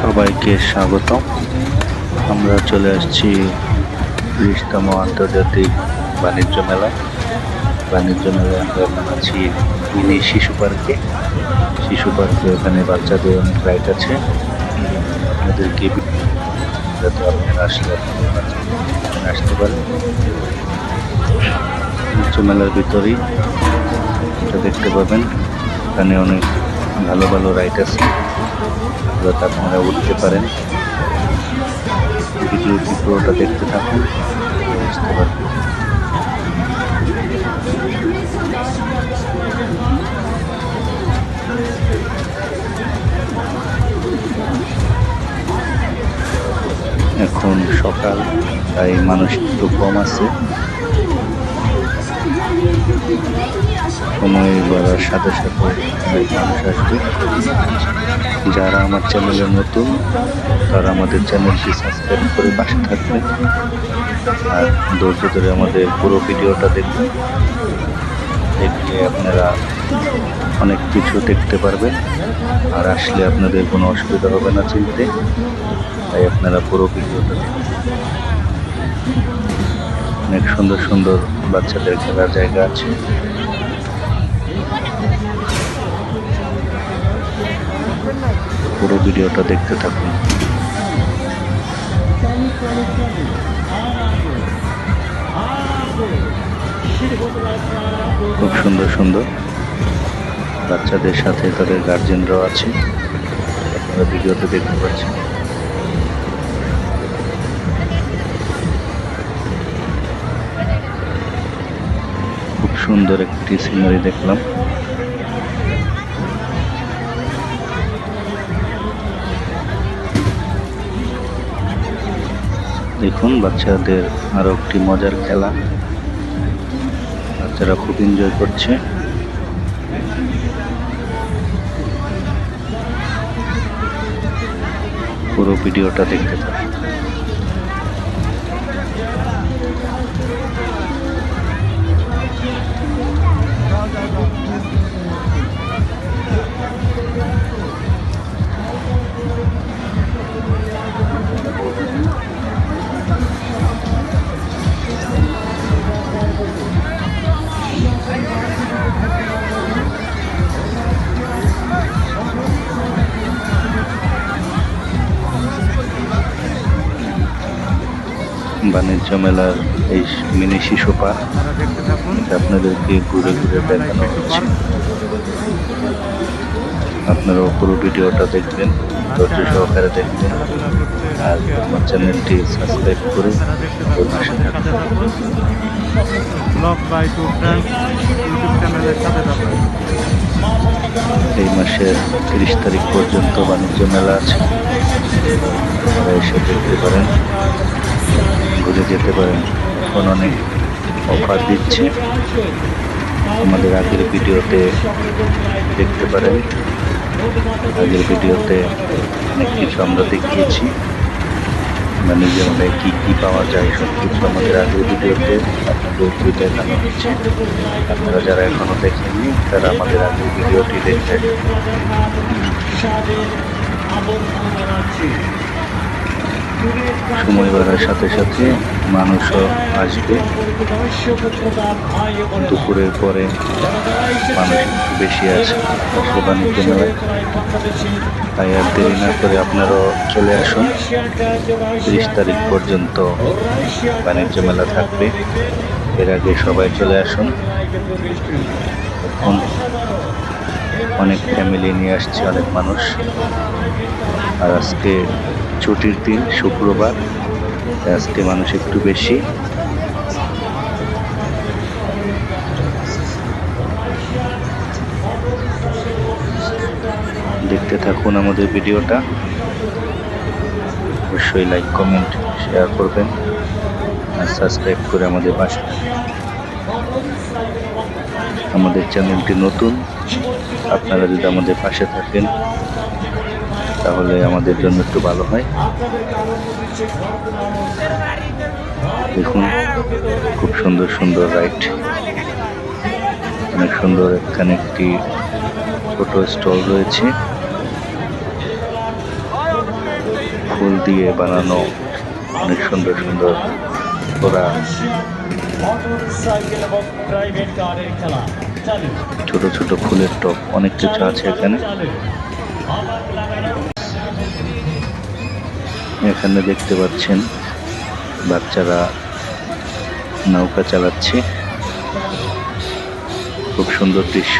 সবাইকে স্বাগতম। আমরা চলে আসছি ত্রিশতম আন্তর্জাতিক বাণিজ্য মেলা। বাণিজ্য মেলায় আমরা এখন আছি মিনি শিশু পার্কে। শিশু পার্কে ওখানে বাচ্চাদের অনেক রাইড আছে। আপনাদেরকে যাতে আপনারা আসলে আসতে পারেন। বাণিজ্য মেলার ভিতরেই এটা দেখতে পাবেন। এখানে অনেক ভালো ভালো রাইড আছে। যাতে আপনারা উঠতে পারেন। ভিডিওটি পুরোটা দেখতে থাকুন, বুঝতে পারবেন। এখন সকাল, তাই মানুষ একটু কম আছে। সময় বাড়ার সাথে সাথে অনেক মানুষ আসবে। যারা আমার চ্যানেলে নতুন, তারা আমাদের চ্যানেলটি সাবস্ক্রাইব করে পাশে থাকবেন। আর ধৈর্য ধরে আমাদের পুরো ভিডিওটা দেখবেন। দেখলে আপনারা অনেক কিছু দেখতে পারবেন। আর আসলে আপনাদের কোনো অসুবিধা হবে না চিনতে। তাই আপনারা পুরো ভিডিওটা দেখবেন। অনেক সুন্দর সুন্দর বাচ্চাদের খেলার জায়গা আছে। পুরো ভিডিওটা দেখতে থাকুন। খুব সুন্দর সুন্দর। বাচ্চাদের সাথে তাদের গার্জেনরাও আছে। আপনারা ভিডিওতে দেখতে পাচ্ছেন। খুব সুন্দর একটি সিনারি দেখলাম। দেখুন বাচ্চাদের আরও একটি মজার খেলা। বাচ্চারা খুব এনজয় করছে। পুরো ভিডিওটা দেখতে থাকুন। বাণিজ্য মেলার এই মিনি শিশু পার্ক। আপনাদেরকে ঘুরে ঘুরে দেখানো হচ্ছে। আপনারাও পুরো ভিডিওটা দেখবেন ধৈর্য সহকারে দেখবেন। আর আমার চ্যানেলটি সাবস্ক্রাইব করে পাশে এই মাসের তিরিশ তারিখ পর্যন্ত বাণিজ্য মেলা আছে। এসে দেখতে পারেন। ঘুরে যেতে পারেন। এখন অনেক অফার দিচ্ছে। আমাদের আগের ভিডিওতে দেখতে পারেন। আগের ভিডিওতে অনেক কিছু আমরা দেখিয়েছি। বাণিজ্য মেলায় কী কী পাওয়া যায় সব কিছু আমাদের আগের ভিডিওতে আপনাদেরকে দেখানো হচ্ছে। আপনারা যারা এখনও দেখেননি, তারা আমাদের আগের ভিডিওটি দেখবেন সময় বাড়ার সাথে সাথে মানুষও আসবে। দুপুরের পরে মানুষ বেশি আছে। বাণিজ্য মেলায় তাই আর দেরি না করে আপনারাও চলে আসুন। তিরিশ তারিখ পর্যন্ত বাণিজ্য মেলা থাকবে। এর আগে সবাই চলে আসুন। এখন অনেক ফ্যামিলি নিয়ে আসছে, অনেক মানুষ। আর আজকে ছুটির দিন, শুক্রবার। আজকে মানুষ একটু বেশি। দেখতে থাকুন আমাদের ভিডিওটা। অবশ্যই লাইক কমেন্ট শেয়ার করবেন আর সাবস্ক্রাইব করে আমাদের পাশে আমাদের চ্যানেলটি নতুন, আপনারা যদি আমাদের পাশে থাকেন তাহলে আমাদের জন্য একটু ভালো হয়। দেখুন, খুব সুন্দর সুন্দর রাইড অনেক সুন্দর এখানে একটি ছোট স্টল রয়েছে। ফুল দিয়ে বানানো অনেক সুন্দর সুন্দর ওরা ছোট ছোট ফুলের টপ অনেক কিছু আছে এখানে। এখানে দেখতে পাচ্ছেন বাচ্চারা নৌকা চালাচ্ছে। খুব সুন্দর দৃশ্য।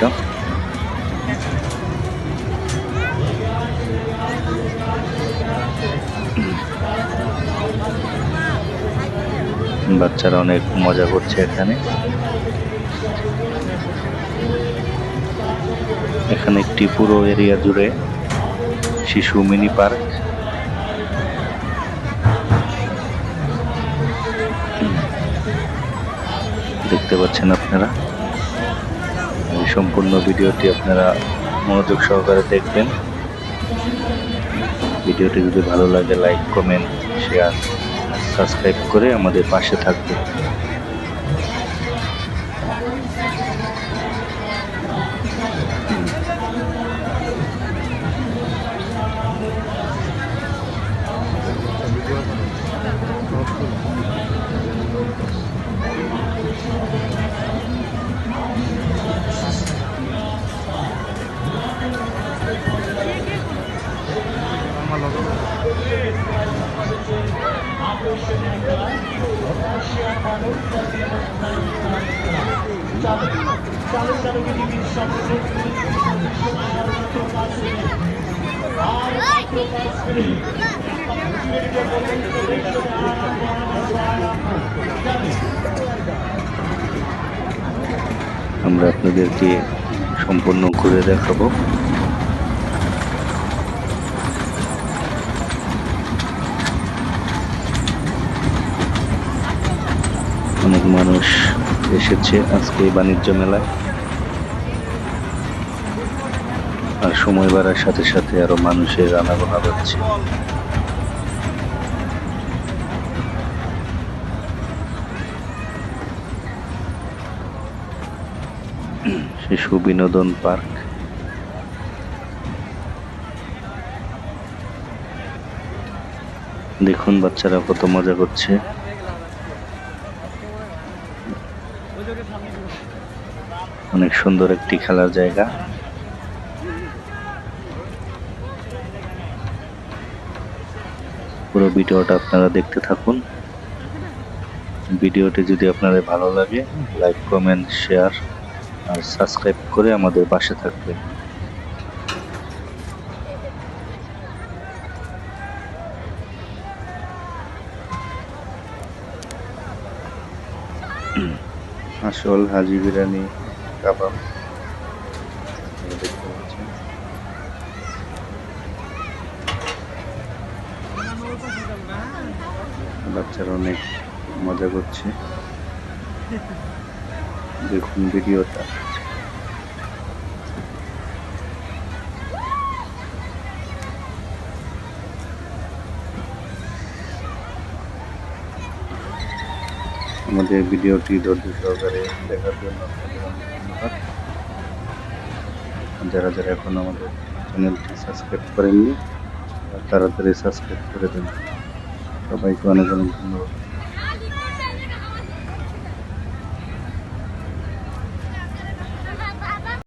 বাচ্চারা অনেক মজা করছে এখানে। এখানে একটি পুরো এরিয়া জুড়ে শিশু মিনি পার্ক। দেখতে পাচ্ছেন আপনারা। এই সম্পূর্ণ ভিডিওটি আপনারা মনোযোগ সহকারে দেখবেন। ভিডিওটি যদি ভালো লাগে লাইক কমেন্ট শেয়ার সাবস্ক্রাইব করে আমাদের পাশে থাকবে আমরা আপনাদেরকে সম্পূর্ণ ঘুরে দেখাবো অনেক মানুষ এসেছে আজকে বাণিজ্য মেলায়। আর সময় বাড়ার সাথে সাথে আরও মানুষের আনাগোনা বাড়ছে। শিশু বিনোদন পার্ক। দেখুন বাচ্চারা কত মজা করছে। অনেক সুন্দর একটি খেলার জায়গা। পুরো ভিডিওটা আপনারা দেখতে থাকুন। ভিডিওটি যদি আপনাদের ভালো লাগে, লাইক, কমেন্ট, শেয়ার আর সাবস্ক্রাইব করে আমাদের পাশে থাকবেন। আসল হাজি বিরিয়ানি বাচ্চারা অনেক মজা করছে। দেখুন ভিডিওটা। আমাদের ভিডিওটি ধৈর্য সহকারে দেখার জন্য ধন্যবাদ যারা যারা এখন আমাদের চ্যানেলটি সাবস্ক্রাইব করেননি তাড়াতাড়ি সাবস্ক্রাইব করে দেন সবাইকে অনেক অনেক ধন্যবাদ।